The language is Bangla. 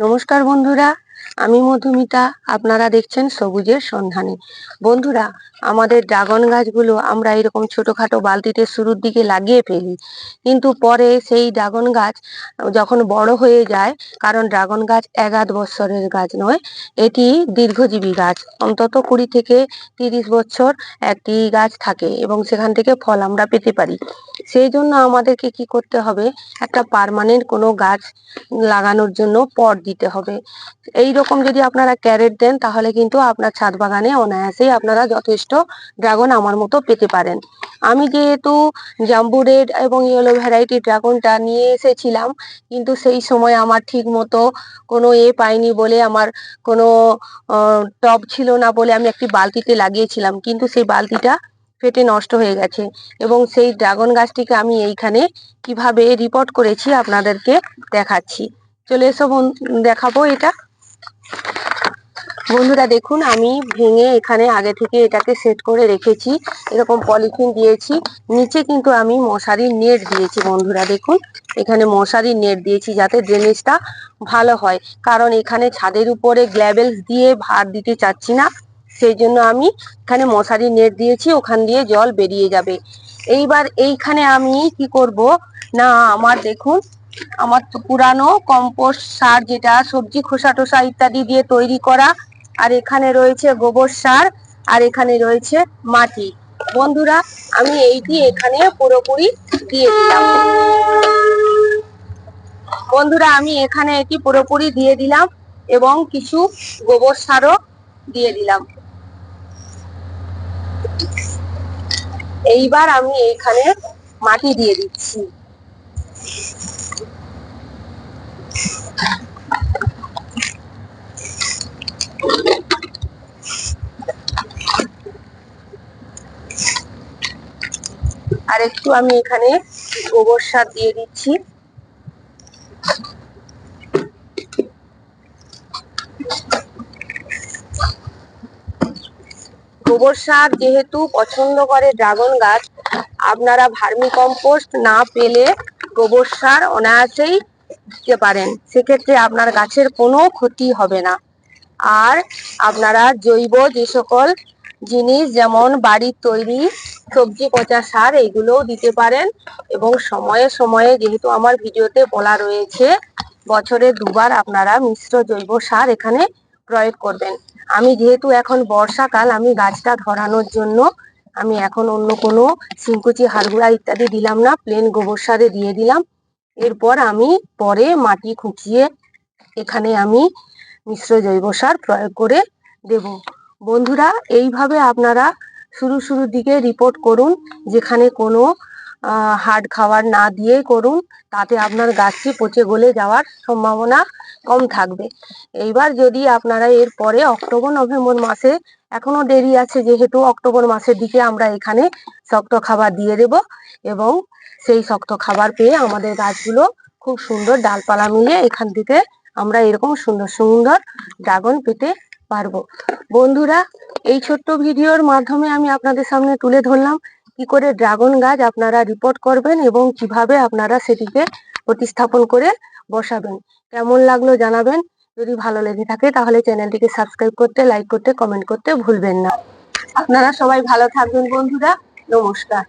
নমস্কার বন্ধুরা। আমি মধুমিতা, আপনারা দেখছেন সবুজের সন্ধানে। বন্ধুরা, আমাদের ড্রাগন গাছগুলো আমরা এরকম ছোটোখাটো বালতিতে শুরুর দিকে লাগিয়ে ফেলি। কিন্তু পরে সেই ড্রাগন গাছ যখন বড় হয়ে যায়, কারণ ড্রাগন গাছ এক আধ বছরের গাছ নয়, এটি দীর্ঘজীবী গাছ। অন্তত কুড়ি থেকে তিরিশ বছর একটি গাছ থাকে এবং সেখান থেকে ফল আমরা পেতে পারি। সেই জন্য আমাদেরকে কি করতে হবে? একটা পারমানেন্ট কোনো গাছ লাগানোর জন্য পট দিতে হবে। এই রকম যদি আপনারা ক্যারেট দেন, তাহলে কিন্তু আপনার ছাদ বাগানে অনায়াসেই আপনারা যথেষ্ট ড্রাগন আমার মতো পেতে পারেন। আমি যেহেতু জাম্বু রেড এবং ইয়েলো ভ্যারাইটি ড্রাগনটা নিয়ে এসেছিলাম, কিন্তু সেই সময় আমার ঠিক মতো কোনো এ পাইনি বলে, আমার কোনো টব ছিল না বলে আমি একটি বালতিতে লাগিয়েছিলাম, কিন্তু সেই বালতিটা ফেটে নষ্ট হয়ে গেছে এবং সেই ড্রাগন গাছটিকে আমি এইখানে কীভাবে রিপোর্ট করেছি আপনাদেরকে দেখাচ্ছি। চলে এসো দেখাবো এটা। বন্ধুরা দেখুন, আমি ভেঙে এখানে আগে থেকে এটাকে সেট করে রেখেছি। এরকম পলিথিন দিয়েছি। নিচে কিন্তু আমি মশারির নেট দিয়েছি বন্ধুরা দেখুন। এখানে মশারির নেট দিয়েছি যাতে ড্রেনেজটা ভালো হয়। কারণ এখানে ছাদের উপরে গ্ল্যাবেলস দিয়ে ভার দিতে চাচ্ছি না। সেই জন্য আমি এখানে মশারি নেট দিয়েছি, ওখান দিয়ে জল বেরিয়ে যাবে। এইবার এইখানে আমি কি করব? না, আমার দেখুন, আমার পুরানো কম্পোস্ট সার যেটা, সবজি খোসা টোসা ইত্যাদি দিয়ে তৈরি করা আর এখানে রয়েছে গোবর সার, আর এখানে রয়েছে মাটি। বন্ধুরা, আমি এইটি এখানে পুরোপুরি দিয়ে দিলাম। বন্ধুরা, আমি এখানে এটি পুরোপুরি দিয়ে দিলাম এবং কিছু গোবর সারও দিয়ে দিলাম। এইবার আমি এখানে মাটি দিয়ে দিচ্ছি। আর একটু আমি এখানে গোবর সার দিয়ে দিচ্ছি। গোবর সার যেহেতু পছন্দ করে ড্রাগন গাছ, আপনারা ভার্মি কম্পোস্ট না পেলে গোবর সার অনায়াসেই দিতে পারেন। সেক্ষেত্রে আপনার গাছের কোনো ক্ষতি হবে না। আর আপনারা জৈব যে সকল জিনিস যেমন বাড়ির তৈরি, সবজি, পচা সার, এইগুলোও দিতে পারেন। এবং সময়ে সময়ে যেহেতু আমার ভিডিওতে বলা রয়েছে, বছরে দুবার আপনারা মিশ্র জৈব সার এখানে প্রয়োগ করবেন। আমি যেহেতু এখন বর্ষাকাল, আমি গাছটা ধরানোর জন্য আমি এখন অন্য কোনো শিংকুচি হাড়গুড়া ইত্যাদি দিলাম না প্লেন গোবর সারে দিয়ে দিলাম। এরপর আমি পরে মাটি খুঁচিয়ে এখানে আমি মিশ্র জৈব সার প্রয়োগ করে দেব। বন্ধুরা, এইভাবে আপনারা শুরু শুরুর দিকে রিপোর্ট করুন, যেখানে কোনো হার্ড খাবার না দিয়ে করুন, তাতে আপনার গাছটি পচে গলে যাওয়ার সম্ভাবনা কম থাকবে। এইবার যদি আপনারা এর পরে অক্টোবর, নভেম্বর মাসে এখনও দেরি আছে, যেহেতু অক্টোবর মাসের দিকে আমরা এখানে শক্ত খাবার দিয়ে দেব এবং সেই শক্ত খাবার পেয়ে আমাদের গাছগুলো খুব সুন্দর ডালপালা মিলিয়ে এখান থেকে আমরা এরকম সুন্দর সুন্দর ড্রাগন পেতে পারব। বন্ধুরা, এই ছোট্ট ভিডিওর মাধ্যমে আমি আপনাদের সামনে তুলে ধরলাম কি করে ড্রাগন গাছ আপনারা রিপোর্ট করবেন এবং কীভাবে আপনারা সেটিকে প্রতিস্থাপন করে বসাবেন। কেমন লাগল জানাবেন। যদি ভালো লেগে থাকে তাহলে চ্যানেলটিকে সাবস্ক্রাইব করতে লাইক করতে কমেন্ট করতে ভুলবেন না। আপনারা সবাই ভালো থাকবেন বন্ধুরা। নমস্কার।